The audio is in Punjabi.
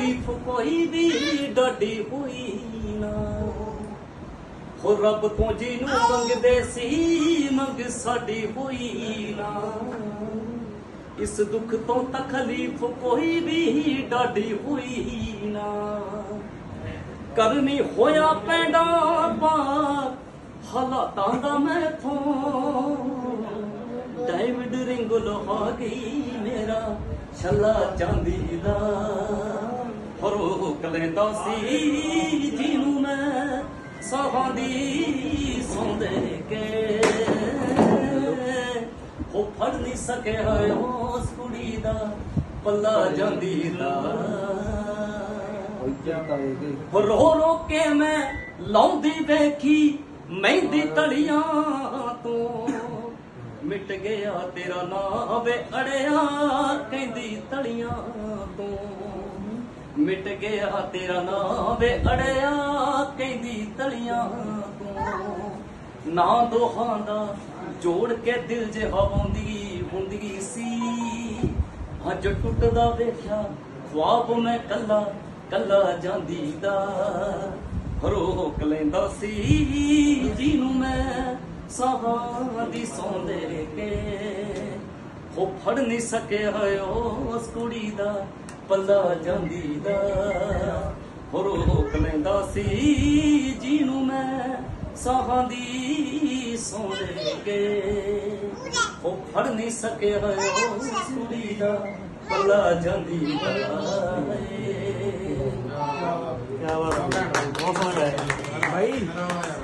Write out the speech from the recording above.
ਤਕਲੀਫ ਕੋਈ ਵੀ ਡਾਡੀ ਹੋਈ ਨਾ। ਹੋ ਰੱਬ ਤੋਂ ਜਿਹਨੂੰ ਮੰਗਦੇ ਸੀ, ਮੰਗ ਸਾਡੀ ਹੋਈ ਨਾ। ਇਸ ਦੁੱਖ ਤੋਂ ਤਕਲੀਫ ਕੋਈ ਵੀ ਡਾਡੀ ਹੋਈ ਨਾ। ਕਰਨੀ ਹੋਇਆ ਪੈਂਦਾ ਪਾਰ ਹਾਲਾਤਾਂ ਦਾ ਮੈਥੋਂ ਡੈਵਿਡ ਰਿੰਗ ਲੋਹਾ ਗਈ ਮੇਰਾ, ਛੱਲਾ ਚਾਂਦੀ ਦਾ। ਫਰੋਕ ਲੈਂਦਾ ਸੀ ਜਿਹਨੂੰ ਮੈਂ ਸਾਹਾਂ ਦੀ ਸੌਂਦੇ ਕੇ ਉਹ ਫੜ ਨਹੀਂ ਸਕਿਆ ਉਸ ਕੁੜੀ ਦਾ ਪੱਲਾ ਜਾਂਦੀ ਦਾ ਰੋ ਰੋ ਕੇ ਮੈਂ ਲਾਉਂਦੀ ਵੇਖੀ ਮਹਿੰਦੀ ਤਲੀਆਂ ਤੋਂ। ਮਿਟ ਗਿਆ ਤੇਰਾ ਨਾਂ ਵੇ ਅੜਿਆ, ਕਹਿੰਦੀ ਤਲੀਆਂ ਤੋਂ। ਮਿਟ ਗਿਆ ਤੇਰਾ ਨਾਂ ਵੇ ਅੜਿਆ ਕਹਿੰਦੀ ਤਲੀਆਂ ਤੋਂ। ਨਾ ਦੋਹਾਂ ਦਾ ਜੋੜ ਕੇ ਦਿਲ ਜਿਹਾ ਹੁੰਦੀ ਹੁੰਦੀ ਸੀ। ਅੱਜ ਟੁੱਟਦਾ ਵੇਖਿਆ, ਖੁਆਬ ਮੈਂ ਕੱਲਾ ਕੱਲਾ ਜਾਂਦੀ ਦਾ ਰੋਕ ਲੈਂਦਾ ਸੀ ਜਿਹਨੂੰ ਮੈਂ ਸਾਹਾਂ ਦੀ ਸੌਂਦੇ ਕੇ। ਉਹ ਫੜ ਨਹੀਂ ਸਕਿਆ ਉਸ ਕੁੜੀ ਦਾ, ਪੱਲਾ ਜਾਂਦੀ ਦਾ ਰੋਕ ਲੈਂਦਾ ਸੀ ਜਿਹਨੂੰ ਮੈਂ ਸਾਹਾਂ ਦੀ ਸੌਂਦੇ ਕੇ। ਉਹ ਫੜ ਨਹੀਂ ਸਕਿਆ ਉਸ ਕੁੜੀ ਦਾ, ਪੱਲਾ ਜਾਂਦੀ ਦਾ ਕੀ ਬਾਤ